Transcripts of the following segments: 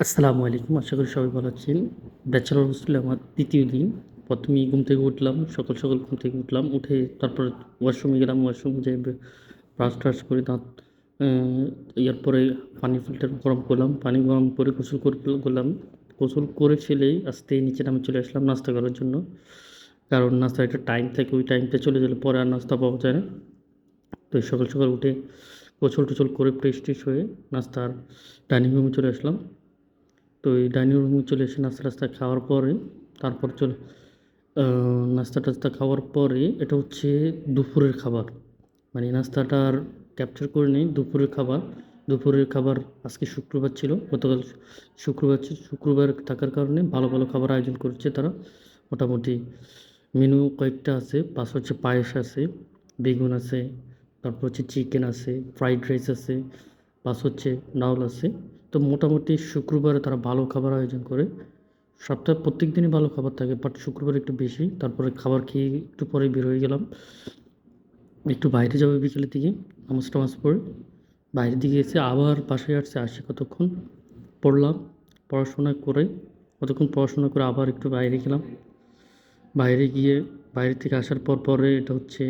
আসসালামু আলাইকুম, আশা করি সবাই ভালো আছেন। ব্যাচেলর হোস্টেলে আমার দ্বিতীয় দিন। প্রথমেই ঘুম থেকে উঠলাম, সকাল সকাল ঘুম থেকে উঠলাম, উঠে তারপর ওয়াশরুমে গেলাম, ওয়াশরুম যেয়ে ব্রাশ ট্রাশ করে দাঁত ইয়ার পরে পানি ফিল্টার গরম করলাম, পানি গরম করে গোসল করে করলাম। গোসল করে ফেলেই আস্তে নিচে নামে চলে আসলাম নাস্তা করার জন্য। কারণ নাস্তার একটা টাইম থাকে, ওই টাইমটা চলে গেলে পরে আর নাস্তা পাওয়া যায় না। তো সকাল সকাল উঠে গোসল টোসল করে ফ্রেশ ট্রেশ হয়ে নাস্তার ডাইনিং রুমে চলে আসলাম। তো এই ডাইনিং রুমে চলে এসে নাস্তা টাস্তা খাওয়ার পরে, তারপর চলে নাস্তা টাস্তা খাওয়ার পরে এটা হচ্ছে দুপুরের খাবার। মানে নাস্তাটা আর ক্যাপচার করে নিই, দুপুরের খাবার। দুপুরের খাবার আজকে শুক্রবার ছিল, গতকাল শুক্রবার ছিল, শুক্রবার থাকার কারণে ভালো ভালো খাবার আয়োজন করেছে তারা। মোটামুটি মেনু কয়েকটা আছে পাঁচ হচ্ছে পায়েস আছে, বেগুন আছে, তারপর হচ্ছে চিকেন আছে ফ্রাইড রাইস আছে প্লাস হচ্ছে ডাউল আছে। তো মোটামুটি শুক্রবারে তারা ভালো খাবার আয়োজন করে। সপ্তাহে প্রত্যেক দিনই ভালো খাবার থাকে বাট শুক্রবার একটু বেশি। তারপরে খাবার খেয়ে একটু পরে বের হয়ে গেলাম। একটু বাইরে যাবে বিকেলের দিকে, নামাজ টামাজ পড়ে। বাইরের দিকে এসে আবার বাসায় আসছে, আসে কতক্ষণ? পড়লাম, পড়াশোনা করে, কতক্ষণ পড়াশোনা করে আবার একটু বাইরে গেলাম। বাইরে গিয়ে, বাইরে থেকে আসার পর পরে এটা হচ্ছে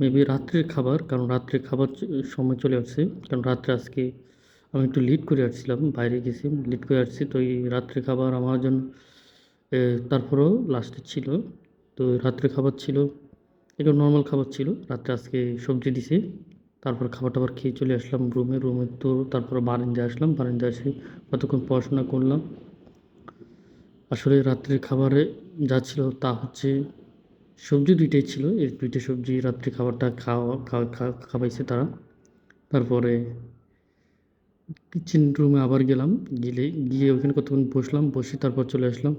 মেবি রাত্রের খাবার, কারণ রাত্রের খাবার সময় চলে আসছে। কারণ রাত্রে আজকে আমি একটু লিট করে আসছিলাম, বাইরে গেছি লিট করে আসছি। তো এই রাত্রে খাবার আমার জন্য তারপরেও লাস্টে ছিল। তো রাত্রে খাবার ছিল একটু নর্মাল খাবার ছিল। রাত্রে আজকে সবজি দিছে, তারপর খাবার টাবার খেয়ে চলে আসলাম রুমে রুমে তো তারপর বারান্দায় আসলাম, বারান্দায় এসে কতক্ষণ পড়াশোনা করলাম। আসলে রাত্রের খাবারে যা ছিল তা হচ্ছে সবজি দুইটাই ছিল। এই দুইটা সবজি রাত্রে খাবারটা খাওয়া, খাওয়াইছে তারা। তারপরে কিচেন রুমে আবার গেলাম গেলে গিয়ে ওখানে কতক্ষণ বসলাম বসে তারপর চলে আসলাম।